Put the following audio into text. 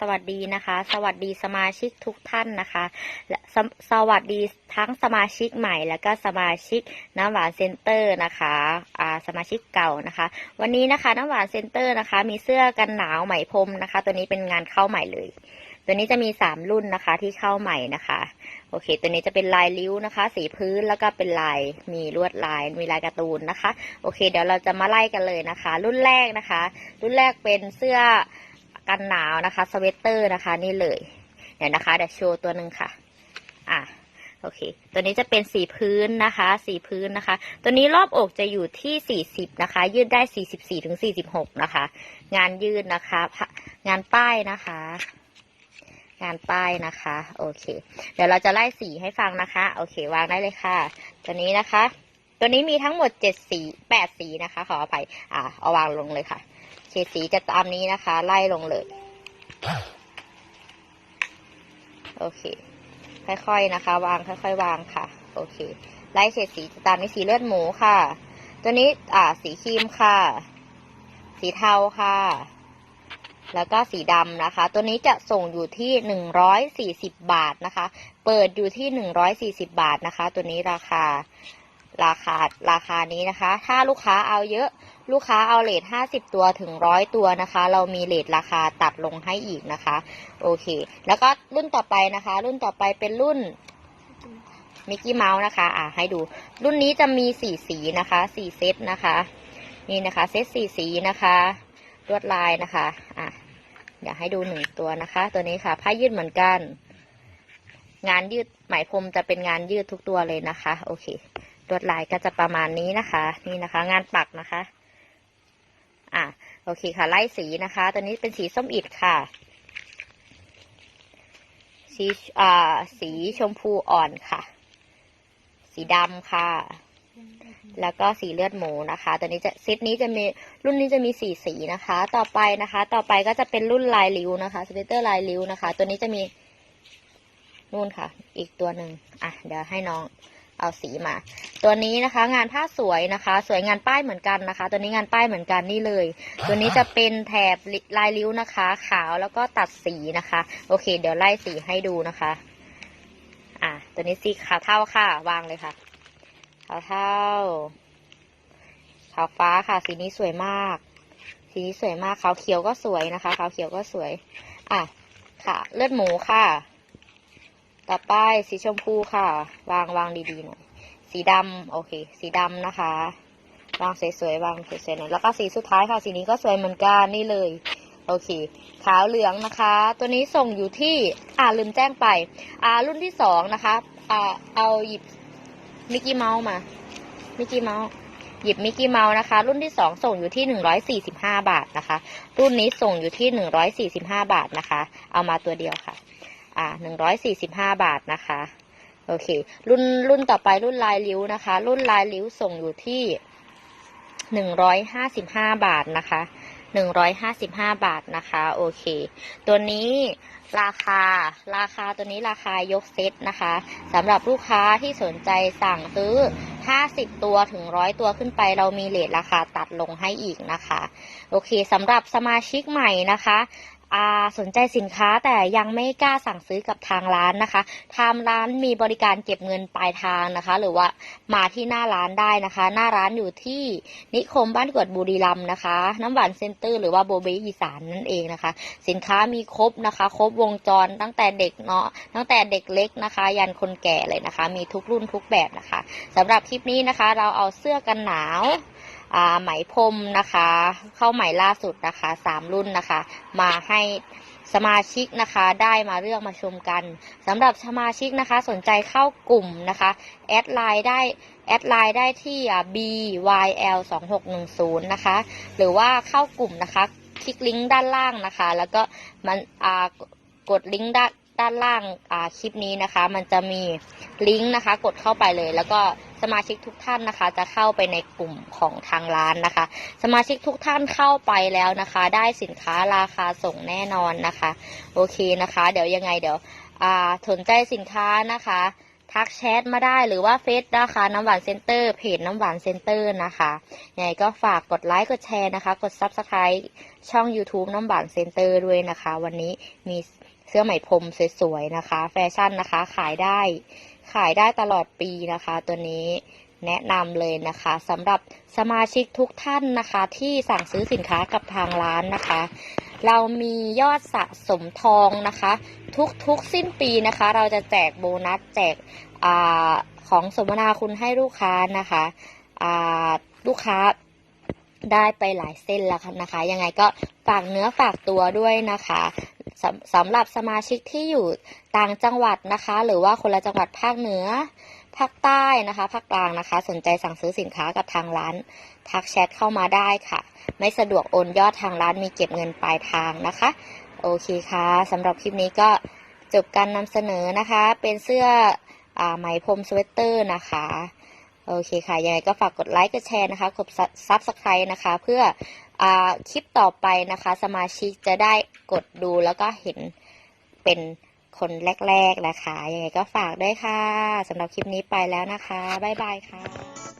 สวัสดีนะคะ สวัสดีสมาชิกทุกท่านนะคะและสวสวัสดีทั้งสมาชิกใหม่ และก็สมาชิกน้ำหวานเซ็นเตอร์นะคะอ่าสมาชิกเก่านะคะ วันนี้นะคะน้ำหวานเซ็นเตอร์นะคะ มีเสื้อกันหนาวไหมพรมนะคะ ตัวนี้เป็นงานเข้าใหม่เลย ตัวนี้จะมีสามรุ่นนะคะที่เข้าใหม่นะคะโอเค ตัวนี้จะเป็นลายริ้วนะคะ สีพื้นแล้วก็เป็นลายมีลวดลาย มีลายการ์ตูนนะคะ โอเค เดี๋ยวเราจะมาไล่กันเลยนะคะ รุ่นแรกนะคะ รุ่นแรกเป็นเสื้อ กันหนาวนะคะ สเวตเตอร์นะคะนี่เลยเดี๋ยวนะคะเดี๋ยวโชว์ตัวหนึ่งค่ะ อะโอเค ตัวนี้จะเป็นสีพื้นนะคะ สีพื้นนะคะ ตัวนี้รอบอกจะอยู่ที่ 40 นะคะ ยืดได้ 44ถึง46 นะคะ งานยืดนะคะพะงานป้ายนะคะ งานป้ายนะคะ โอเค เดี๋ยวเราจะไล่สีให้ฟังนะคะ โอเค วางได้เลยค่ะ ตัวนี้นะคะ ตัวนี้มีทั้งหมดเจ็ดสีแปดสีนะคะ ขออภัย อ่า เอาวางลงเลยค่ะ เฉดสีจะตามนี้นะคะ ไล่ลงเลย โอเค ค่อยๆนะคะ วางค่อย ๆ วางค่ะ โอเค ไล่เฉดสีจะตามนี้สีเลือดหมูค่ะ ตัวนี้อ่า สีครีมค่ะ สีเทาค่ะ แล้วก็สีดำนะคะ ตัวนี้จะส่งอยู่ที่หนึ่งร้อยสี่สิบบาทนะคะ เปิดอยู่ที่หนึ่งร้อยสี่สิบบาทนะคะ ตัวนี้ราคา ราคาราคานี้นะคะ ถ้าลูกค้าเอาเยอะลูกค้าเอาเลทห้าสิบตัวถึงร้อยตัวนะคะ เรามีเลทราคาตัดลงให้อีกนะคะ โอเค แล้วก็รุ่นต่อไปนะคะ รุ่นต่อไปเป็นรุ่นมิกกี้เมาส์นะคะ อ่าให้ดู รุ่นนี้จะมีสี่สีนะคะสี่เซตนะคะ นี่นะคะ เซตสี่สีนะคะลวดลายนะคะ อะเดี๋ยวให้ดูหนึ่งตัวนะคะ ตัวนี้ค่ะ ผ้ายืดเหมือนกัน งานยืดไหมพรมจะเป็นงานยืดทุกตัวเลยนะคะ โอเค ลวดลายก็จะประมาณนี้นะคะ นี่นะคะ งานปักนะคะ อะโอเคค่ะ ไล่สีนะคะ ตัวนี้เป็นสีส้มอิดค่ะ สีอ่าสีชมพูอ่อนค่ะ สีดำค่ะ แล้วก็สีเลือดหมูนะคะ ตัวนี้จะเซตนี้จะมีรุ่นนี้จะมีสี่สีนะคะ ต่อไปนะคะ ต่อไปก็จะเป็นรุ่นลายริ้วนะคะสเวตเตอร์ลายริ้วนะคะ ตัวนี้จะมีนู่นค่ะ อีกตัวหนึ่งอะ เดี๋ยวให้น้อง เอาสีมา ตัวนี้นะคะงานผ้าสวยนะคะ สวยงานป้ายเหมือนกันนะคะ ตัวนี้งานป้ายเหมือนกันนี่เลย ตัวนี้จะเป็นแถบลายริ้วนะคะ ขาวแล้วก็ตัดสีนะคะ โอเค เดี๋ยวไล่สีให้ดูนะคะ อะตัวนี้สีขาวเท่าค่ะ วางเลยค่ะขาวเท่าขาวฟ้าค่ะ สีนี้สวยมาก สีนี้สวยมากขาวเขียวก็สวยนะคะขาวเขียวก็สวย อะค่ะ เลือดหมูค่ะ ต่อไปสีชมพูค่ะ วางวางดีๆหน่อยสีดำโอเค สีดำนะคะ วางสวยๆวางสวยๆหน่อยแล้วก็สีสุดท้ายค่ะ สีนี้ก็สวยเหมือนกันนี่เลย โอเค ขาวเหลืองนะคะ ตัวนี้ส่งอยู่ที่อ่าลืมแจ้งไป อ่ารุ่นที่สองนะคะอ่าเอาหยิบมิกกี้เมาส์มามิกกี้เมาส์หยิบมิกกี้เมาส์นะคะ รุ่นที่สองส่งอยู่ที่หนึ่งร้อยสี่สิบห้าบาทนะคะ รุ่นนี้ส่งอยู่ที่หนึ่งร้อยสี่สิบห้าบาทนะคะ เอามาตัวเดียวค่ะ อ่าหนึ่งร้อยสี่สิบห้าบาทนะคะ โอเค รุ่นรุ่นต่อไปรุ่นลายริ้วนะคะ รุ่นลายริ้วส่งอยู่ที่หนึ่งร้อยห้าสิบห้าบาทนะคะหนึ่งร้อยห้าสิบห้าบาทนะคะ โอเค ตัวนี้ราคา ราคาตัวนี้ราคายกเซตนะคะสำหรับลูกค้าที่สนใจสั่งซื้อ 50 ตัวถึงร้อยตัวขึ้นไป เรามีเลทราคาตัดลงให้อีกนะคะ โอเคสำหรับสมาชิกใหม่นะคะ สนใจสินค้าแต่ยังไม่กล้าสั่งซื้อกับทางร้านนะคะ ทางร้านมีบริการเก็บเงินปลายทางนะคะ หรือว่ามาที่หน้าร้านได้นะคะ หน้าร้านอยู่ที่นิคมบ้านกวดบุรีรัมย์นะคะ น้ำหวานเซ็นเตอร์หรือว่าโบเบอีสานนั่นเองนะคะ สินค้ามีครบนะคะ ครบวงจรตั้งแต่เด็กเนาะตั้งแต่เด็กเล็กนะคะ ยันคนแก่เลยนะคะ มีทุกรุ่นทุกแบบนะคะสำหรับคลิปนี้นะคะ เราเอาเสื้อกันหนาว ไหมพรมนะคะ เข้าไหมล่าสุดนะคะสามรุ่นนะคะ มาให้สมาชิกนะคะได้มาเลือกมาชมกันสำหรับสมาชิกนะคะสนใจเข้ากลุ่มนะคะแอดไลน์ได้แอดไลน์ได้ที่อ่า byl 2 6 1 0นะคะหรือว่าเข้ากลุ่มนะคะ คลิกลิงก์ด้านล่างนะคะ แล้วก็มันกดลิงก์ด้านด้านล่างคลิปนี้นะคะ มันจะมีลิงก์นะคะ กดเข้าไปเลยแล้วก็ สมาชิกทุกท่านนะคะ จะเข้าไปในกลุ่มของทางร้านนะคะ สมาชิกทุกท่านเข้าไปแล้วนะคะ ได้สินค้าราคาส่งแน่นอนนะคะ โอเคนะคะ เดี๋ยวยังไงเดี๋ยวอ่าสนใจสินค้านะคะทักแชทมาได้หรือว่าเฟซนะคะน้ำหวานเซ็นเตอร์เพจน้ำหวานเซ็นเตอร์นะคะยังไงก็ฝากกดไลค์กดแชร์นะคะ กด Subscribe ช่อง YouTube น้ำหวานเซ็นเตอร์ด้วยนะคะ วันนี้มีเสื้อไหมพรมสวยๆนะคะ แฟชั่นนะคะขายได้ ขายได้ตลอดปีนะคะ ตัวนี้แนะนำเลยนะคะสำหรับสมาชิกทุกท่านนะคะ ที่สั่งซื้อสินค้ากับทางร้านนะคะ เรามียอดสะสมทองนะคะ ทุกทุกสิ้นปีนะคะ เราจะแจกโบนัสแจกอของสมนาคุณให้ลูกค้านะคะลูกค้าได้ไปหลายเส้นแล้วค่ะนะคะ ยังไงก็ฝากเนื้อฝากตัวด้วยนะคะ สำสำหรับสมาชิกที่อยู่ต่างจังหวัดนะคะ หรือว่าคนละจังหวัดภาคเหนือ ภาคใต้นะคะ ภาคกลางนะคะ สนใจสั่งซื้อสินค้ากับทางร้าน ทักแชทเข้ามาได้ค่ะ ไม่สะดวกโอนยอดทางร้านมีเก็บเงินปลายทางนะคะ โอเคค่ะสำหรับคลิปนี้ก็จบการนำเสนอนะคะ เป็นเสื้ออไหมพรมสเวตเตอร์นะคะโอเคค่ะ ยังไงก็ฝากกดไลค์ กดแชร์นะคะ กดซับสไครต์นะคะ เพื่อ คลิปต่อไปนะคะ สมาชิกจะได้กดดูแล้วก็เห็นเป็นคนแรก ๆ นะคะ ยังไงก็ฝากด้วยค่ะสำหรับคลิปนี้ไปแล้วนะคะ บ๊ายบายค่ะ